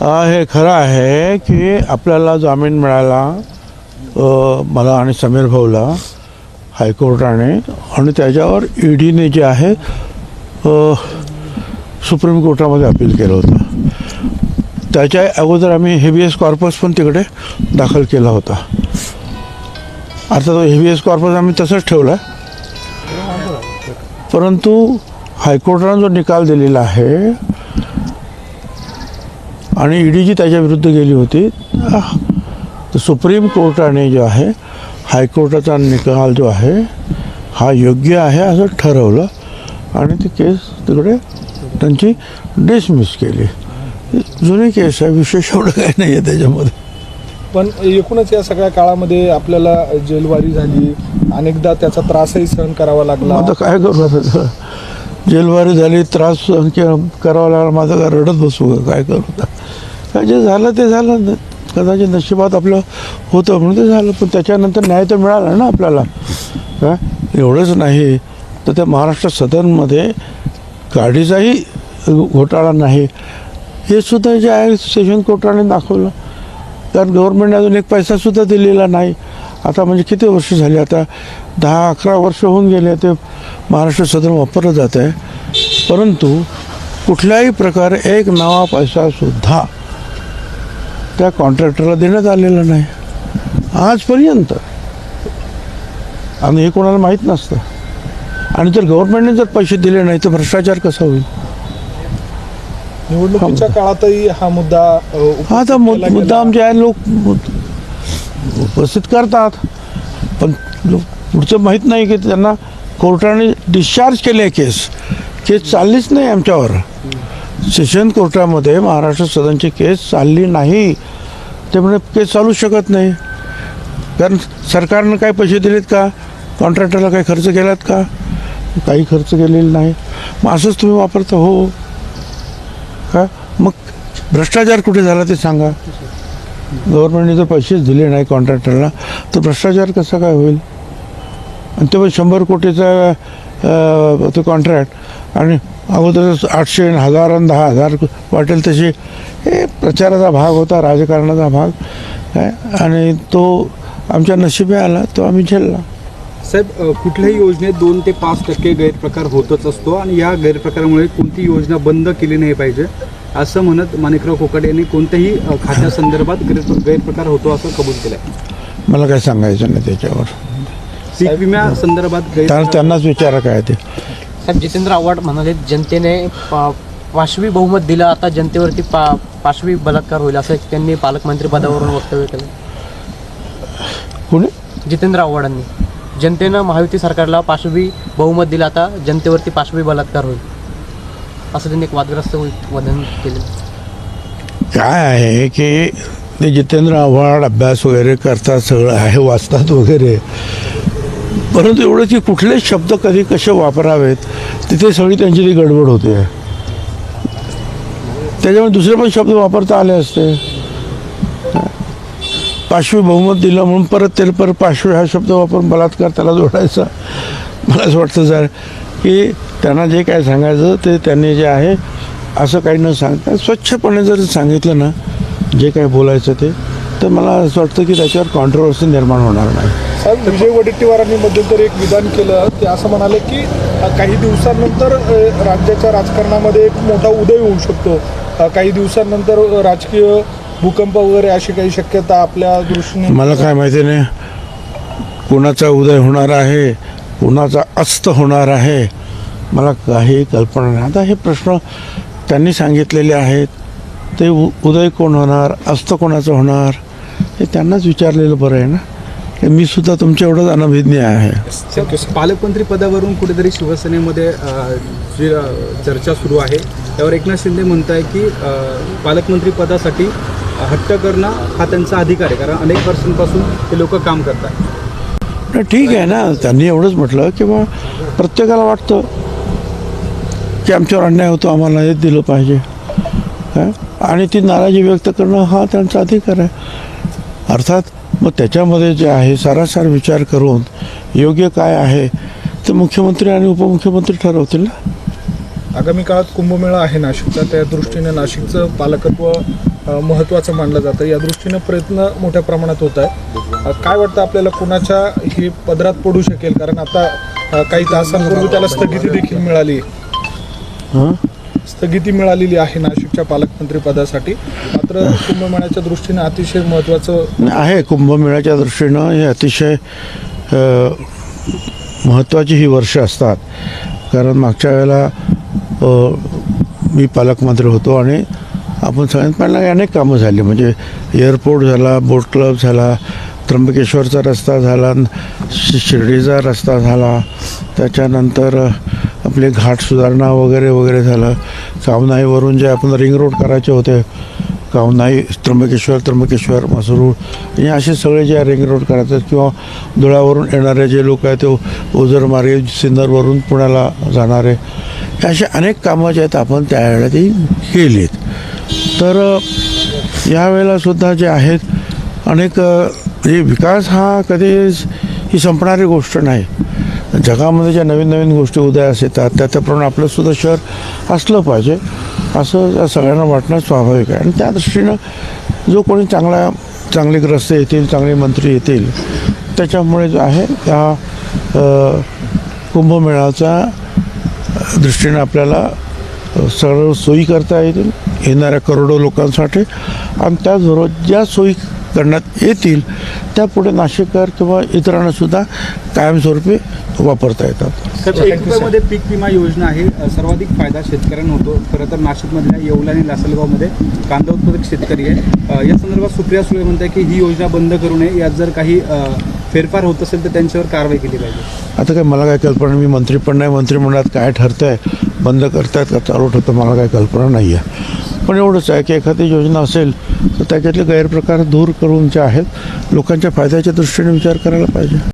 हे खरं आहे की आपल्याला जामीन मिळाला मला आणि समीर भाऊला हायकोर्टाने आणि त्याच्यावर ई डीने जे आहे सुप्रीम कोर्टामध्ये अपील केलं होतं. त्याच्या अगोदर आम्ही हेबियस कॉर्पस पण तिकडे दाखल केला होता. आता तो हेबियस कॉर्पस आम्ही तसंच ठेवला. परंतु हायकोर्टानं जो निकाल दिलेला आहे आणि ईडी जी त्याच्या विरुद्ध गेली होती. तर सुप्रीम कोर्टाने जो आहे हायकोर्टाचा निकाल जो आहे हा योग्य आहे असं ठरवलं. आणि ती केस तिकडे त्यांची डिसमिस केली. जुनी केस आहे विशेष एवढं काही नाही आहे त्याच्यामध्ये. पण एकूणच या सगळ्या काळामध्ये आपल्याला जेलवारी झाली. अनेकदा त्याचा त्रासही सहन करावा लागला. आता काय करू आता? जेलवारी झाली त्रास सहन करावा लागला माझं काय रडत बसू काय करू आता? काय जे झालं ते झालं. कदाचित नशिबात आपलं होतं म्हणून ते झालं. पण त्याच्यानंतर न्याय तर मिळाला ना आपल्याला. काय एवढंच नाही. तर त्या महाराष्ट्र सदनमध्ये गाडीचाही घोटाळा नाही. हे सुद्धा जे आहे सेशन कोर्टाने दाखवलं. कारण गव्हर्नमेंटने अजून एक पैसासुद्धा दिलेला नाही. आता म्हणजे किती वर्ष झाली? आता दहा अकरा वर्ष होऊन गेले ते महाराष्ट्र सदन वापरलं जात आहे परंतु कुठल्याही प्रकारे एक नवा पैसासुद्धा त्या कॉन्ट्रॅक्टरला देण्यात आलेला नाही. आजपर्यंत. आणि हे कोणाला माहीत नसतं. आणि जर गव्हर्नमेंटने जर पैसे दिले नाही तर भ्रष्टाचार कसा होईल? निवडणुकीच्या काळातही हा मुद्दा हा तर मुद- केला गेला. मुद्दाम जे आहे लोक उपस्थित करतात. पण लोक पुढचं माहीत नाही की त्यांना कोर्टाने डिस्चार्ज केले केस. केस चाललीच नाही आमच्यावर. सेशन कोर्टामध्ये महाराष्ट्र सदनची केस चालली नाही त्यामुळे केस चालू शकत नाही. कारण सरकारनं काय पैसे दिलेत का? कॉन्ट्रॅक्टरला काही खर्च केलात का? काही खर्च केलेला नाही. मग असंच तुम्ही वापरता हो. का? मग भ्रष्टाचार कुठे झाला ते सांगा. गव्हर्नमेंटने जर पैसेच दिले नाही कॉन्ट्रॅक्टरला. तर भ्रष्टाचार कसा काय होईल? आणि ते पण शंभर कोटीचा तो कॉन्ट्रॅक्ट आणि अगोदर आठशे आणि हजार आणि दहा हजार वाटेल तसे हे प्रचाराचा भाग होता राजकारणाचा भाग. काय? आणि तो आमच्या नशिबे आला तो आम्ही झेलला. साहेब कुठल्याही योजनेत दोन ते पाच टक्के गैरप्रकार होतच असतो आणि या गैरप्रकारामुळे कोणती योजना बंद केली नाही पाहिजे असं म्हणत माणिकराव कोकाटे यांनी कोणत्याही खात्यासंदर्भात गैर गैरप्रकार होतो असं कबूल केलंय. मला काय सांगायचं नाही त्याच्यावर. पीक विम्या संदर्भात त्यांनाच विचारा काय ते. साहेब जितेंद्र आव्हाड म्हणाले जनतेने पा- पाशवी बहुमत दिलं आता जनतेवरती पा पाशवी बलात्कार होईल असं त्यांनी पालकमंत्री पदावरून वक्तव्य केलं. कुणी? जितेंद्र आव्हाडांनी. जनतेनं महायुती सरकारला पाशवी बहुमत दिलं आता जनतेवरती पाशवी बलात्कार होईल. असं त्यांनी एक वादग्रस्त वदन केलं. काय आहे की ते जितेंद्र आव्हाड अभ्यास वगैरे करतात सगळं आहे वाचतात वगैरे. परंतु एवढं की कुठले शब्द कधी कसे वापरावेत तिथे सगळी त्यांची ती गडबड होते. त्याच्यामुळे दुसरे पण शब्द वापरता आले असते. पाशवी बहुमत दिलं म्हणून परत ते परत पाशवी हा शब्द वापरून बलात्कार त्याला जोडायचा. मला असं वाटतं सर की त्यांना जे काय सांगायचं ते त्यांनी जे आहे असं काही न सांगता स्वच्छपणे जर सांगितलं ना जे काय बोलायचं ते तर मला असं वाटतं की त्याच्यावर कॉन्ट्रोवर्सी निर्माण होणार नाही. साहेब विजय वडेट्टीवारांनी मध्यंतरी एक विधान केलं. ते असं म्हणाले की काही दिवसांनंतर राज्याच्या राजकारणामध्ये एक मोठा उदय होऊ शकतो. काही दिवसांनंतर राजकीय भूकंप वगैरे अशी काही शक्यता आपल्या दृष्टीने मला काय माहिती नाही. कुणाचा उदय होणार आहे? कुणाचा अस्त होणार आहे? मला काही कल्पना नाही. आता हे प्रश्न त्यांनी सांगितलेले आहेत. ते उ उदय कोण होणार? अस्त कोणाचं होणार? हे त्यांनाच विचारलेलं बरं आहे ना. मी सुद्धा तुमच्या एवढंच अनभिज्ञ आहे. पालकमंत्री पदावरून कुठेतरी शिवसेनेमध्ये जी चर्चा सुरू आहे त्यावर एकनाथ शिंदे म्हणत आहे की पालकमंत्री पदासाठी हट्ट करणं हा त्यांचा अधिकार आहे कारण अनेक वर्षांपासून ते लोक काम करतात ठीक आहे ना त्यांनी एवढंच म्हटलं की बा प्रत्येकाला वाटतं की आमच्यावर अन्याय होतो आम्हाला हे दिलं पाहिजे. आणि ती नाराजी व्यक्त करणं हा त्यांचा अधिकार आहे. अर्थात मग त्याच्यामध्ये जे आहे सारासार विचार करून योग्य काय आहे ते मुख्यमंत्री आणि उपमुख्यमंत्री ठरवतील ना? आगामी काळात कुंभमेळा आहे नाशिकचा त्या दृष्टीने नाशिकचं पालकत्व अ, महत्त्वाचं मानलं जातं. या दृष्टीने प्रयत्न मोठ्या प्रमाणात होत आहे अ, काय वाटतं आपल्याला कुणाच्या हे पदरात पडू शकेल? कारण आता अ, काही तासांपूर्वी त्याला स्थगिती देखील मिळाली. हां? स्थगिती मिळालेली आहे नाशिकच्या पालकमंत्री पदासाठी मात्र कुंभमेळ्याच्या दृष्टीने अतिशय महत्त्वाचं आहे. कुंभमेळ्याच्या दृष्टीनं हे अतिशय महत्त्वाची ही वर्ष असतात. कारण मागच्या वेळेला मी पालकमंत्री होतो आणि आपण सगळ्यात पाहिलं अनेक कामं झाली. म्हणजे एअरपोर्ट झाला बोट क्लब झाला त्र्यंबकेश्वरचा रस्ता झाला शि- शिर्डीचा रस्ता झाला. त्याच्यानंतर आपले घाट सुधारणा वगैरे वगैरे झालं. कामनाईवरून जे आपण रिंग रोड करायचे होते कामनाई त्र्यंबकेश्वर त्र्यंबकेश्वर मसरूळ आणि असे सगळे जे रिंग रोड करायचे किंवा धुळ्यावरून येणारे जे लोक आहेत ते ओझरमार्गे सिन्नरवरून पुण्याला जाणारे हे असे अनेक कामं जे आहेत आपण त्यावेळेला ती केलीत. तर यावेळेलासुद्धा यावेळेला सुद्धा जे आहेत अनेक म्हणजे विकास हा कधीच ही संपणारी गोष्ट नाही. जगामध्ये ज्या नवीन नवीन गोष्टी उदयास येतात त्या त्याप्रमाणे आपलं सुद्धा शहर असलं पाहिजे. असं सगळ्यांना वाटणं स्वाभाविक आहे. आणि त्या दृष्टीनं जो कोणी चांगला चांगले ग्रस्त येतील चांगले मंत्री येतील त्याच्यामुळे जो आहे त्या कुंभमेळाचा दृष्टीनं दृष्टीने आपल्याला अ, सर्व सोयी करता येतील येणाऱ्या करोडो लोकांसाठी. आणि त्याचबरोबर ज्या सोयी करण्यात येतील. त्या पुढे नाशिककर किंवा इतरांना सुद्धा कायमस्वरूपी वापरता येतात. पीक विमा योजना आहे. सर्वाधिक फायदा शेतकऱ्यांना होतो. खरं तर नाशिकमधल्या येवला आणि लासलगावमध्ये कांदा उत्पादक शेतकरी आहे. या संदर्भात सुप्रिया सुळे म्हणते की ही योजना बंद करू नये. यात जर काही फेरफार होत असेल तर त्यांच्यावर कारवाई केली पाहिजे. आता काय मला काय कल्पना मी मंत्री पण नाही. मंत्रिमंडळात काय ठरतंय बंद करतायत का चालू ठरतं मला काय कल्पना नाही आहे पण एवढंच आहे की एखादी योजना असेल तर त्याच्यातले गैरप्रकार दूर करून जे आहेत लोकांच्या फायद्याच्या दृष्टीने विचार करायला पाहिजे.